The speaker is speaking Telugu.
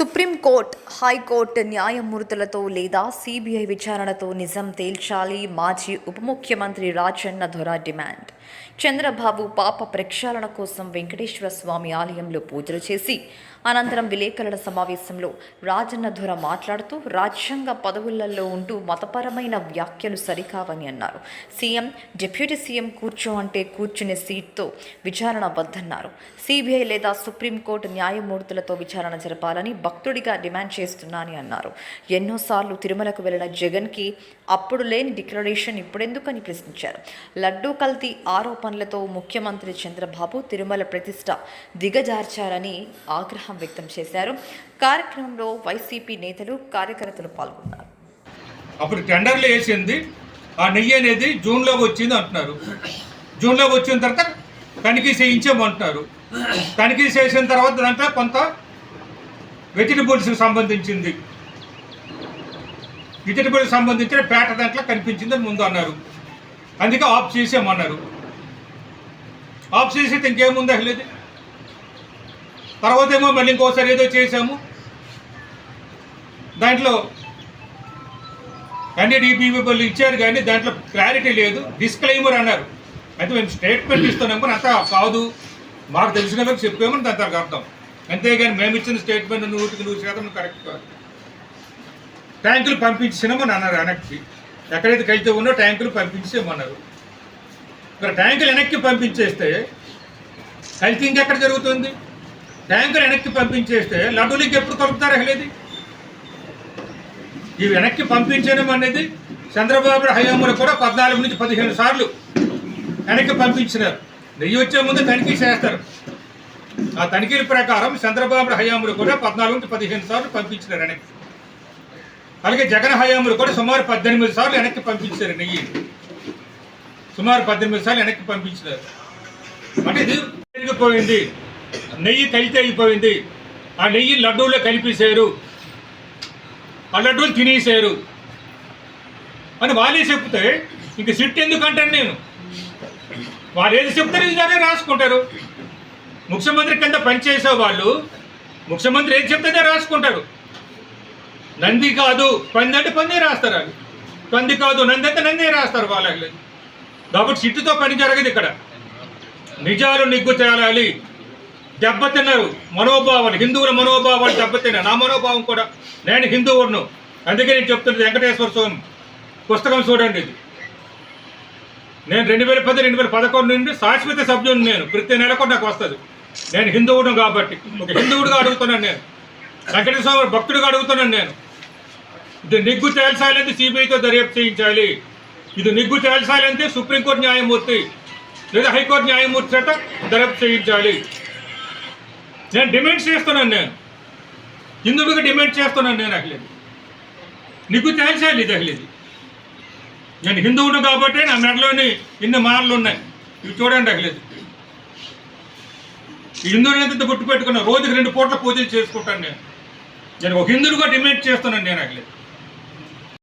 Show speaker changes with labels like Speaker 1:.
Speaker 1: సుప్రీంకోర్టు హైకోర్టు న్యాయమూర్తులతో లేదా సిబిఐ విచారణతో నిజం తేల్చాలి మాజీ ఉప ముఖ్యమంత్రి రాజన్న ధొర డిమాండ్. చంద్రబాబు పాప ప్రక్షాళన కోసం వెంకటేశ్వర స్వామి ఆలయంలో పూజలు చేసి అనంతరం విలేకరుల సమావేశంలో రాజన్నధుర మాట్లాడుతూ రాజ్యాంగ పదవులలో ఉంటూ మతపరమైన వ్యాఖ్యలు సరికావని అన్నారు. సీఎం డిప్యూటీ సీఎం కూర్చో అంటే కూర్చునే సీట్తో విచారణ వద్దన్నారు. సిబిఐ లేదా సుప్రీంకోర్టు న్యాయమూర్తులతో విచారణ జరపాలని భక్తుడిగా డిమాండ్ చేస్తున్నానని అన్నారు. ఎన్నోసార్లు తిరుమలకు వెళ్ళిన జగన్కి అప్పుడు లేని డిక్లరేషన్ ఇప్పుడెందుకని ప్రశ్నించారు. లడ్డూ కల్తీ ఆరోపణలతో ముఖ్యమంత్రి చంద్రబాబు తిరుమల ప్రతిష్ట దిగజార్చారని ఆగ్రహం వ్యక్తం చేశారు. కార్యక్రమంలో వైసీపీ నేతలు కార్యకర్తలు పాల్గొన్నారు.
Speaker 2: అప్పుడు టెండర్లు వేసింది ఆ నెయ్యి అనేది జూన్లోకి వచ్చింది అంటున్నారు. జూన్లోకి వచ్చిన తర్వాత తనిఖీ చేయించామంటున్నారు. తనిఖీ చేసిన తర్వాత దాంట్లో కొంత వెజిటబుల్స్కి సంబంధించింది. వెజిటబుల్స్ సంబంధించిన పేట దాంట్లో కనిపించింది ముందు అన్నారు. అందుకే ఆఫ్ చేసామన్నారు ఆఫ్ చేసేది ఇంకేముంది అసలు ఇది? తర్వాత ఏమో మళ్ళీ ఇంకోసారి ఏదో చేసాము దాంట్లో ఎన్డీడీబీబీలు ఇచ్చారు కానీ దాంట్లో క్లారిటీ లేదు. డిస్క్లైమర్ అన్నారు. అయితే మేము స్టేట్మెంట్ ఇస్తున్నాము అంత కాదు. మాకు తెలిసిన వరకు చెప్పామని దాని తర్వాత అర్థం. అంతేగాని మేము ఇచ్చిన స్టేట్మెంట్ నూటికి నూరు శాతం కరెక్ట్ కాదు. ట్యాంకులు పంపించినామని అన్నారు వెనక్కి ఎక్కడైతే కలితే ఉన్నో ట్యాంకులు పంపించేమన్నారు ఇక్కడ ట్యాంకులు వెనక్కి పంపించేస్తే కల్తీ ఇంకెక్కడ జరుగుతుంది? ట్యాంకులు వెనక్కి పంపించేస్తే లడ్డూలకి ఎప్పుడు కలుపుతారు అసలేది? ఈ వెనక్కి పంపించడం అనేది చంద్రబాబు హయాంలో కూడా పద్నాలుగు నుంచి పదిహేను సార్లు వెనక్కి పంపించినారు. నెయ్యి వచ్చే ముందు తనిఖీ చేస్తారు. ఆ తనిఖీల ప్రకారం చంద్రబాబు హయాంలో కూడా పద్నాలుగు నుంచి పదిహేను సార్లు పంపించినారు వెనక్కి. అలాగే జగన్ హయాంలో కూడా సుమారు పద్దెనిమిది సార్లు వెనక్కి పంపించారు నెయ్యి. సుమారు పద్దెనిమిది సార్లు వెనక్కి పంపించినారు. అంటే ఇది పెరిగిపోయింది. నెయ్యి కలితే అయిపోయింది. ఆ నెయ్యి లడ్డూలో కలిపేశారు. ఆ లడ్డూలు తినేసారు అని వాళ్ళే చెప్తే ఇంక సిట్ ఎందుకంటాను నేను? వాళ్ళు ఏది చెప్తారు ఇలానే రాసుకుంటారు. ముఖ్యమంత్రి కింద పనిచేసే వాళ్ళు ముఖ్యమంత్రి ఏది చెప్తే రాసుకుంటారు. నంది కాదు పంది అంటే పందే రాస్తారు అది పంది కాదు నంది అంటే నందే రాస్తారు వాళ్ళకి. కాబట్టి సిట్టుతో పని జరగదు ఇక్కడ. నిజాలు నిగ్గు తేలాలి. దెబ్బతిన్నారు మనోభావాలు. హిందువుల మనోభావాలు దెబ్బతిన్నారు నా మనోభావం కూడా నేను హిందువును అందుకే నేను చెప్తున్నది వెంకటేశ్వర స్వామి పుస్తకం చూడండి ఇది. నేను రెండు వేల పది రెండు వేల పదకొండు నుండి శాశ్వత సభ్యుని నేను. ప్రతి నెల కూడా నాకు వస్తుంది. నేను హిందువుడు కాబట్టి. ఒక హిందువుడుగా అడుగుతున్నాను నేను. వెంకటేశ్వర భక్తుడిగా అడుగుతున్నాను నేను. ఇది నిగ్గు తేల్చాలంటే సిబిఐతో దర్యాప్తు చేయించాలి. ఇది నిగ్గు తేల్చాలంటే సుప్రీంకోర్టు న్యాయమూర్తి లేదా హైకోర్టు న్యాయమూర్తి చేత దర్యాప్తు చేయించాలి. నేను డిమాండ్ చేస్తున్నాను నేను. హిందువుగా డిమాండ్ చేస్తున్నాను నేను అఖిలేదు. నిగ్గు తేల్చాలి ఇది అఖిలేదు. నేను హిందువును కాబట్టి నా మెడలోని ఇన్ని మాలలు ఉన్నాయి. ఇవి చూడండి అఖిలేదు. ఈ హిందువుని ఎంత గుర్తు పెట్టుకున్నా రోజుకి రెండు పూట్ల పూజలు చేసుకుంటాను నేను. నేను ఒక హిందువుగా డిమాండ్ చేస్తున్నాను నేను అఖిలేదు.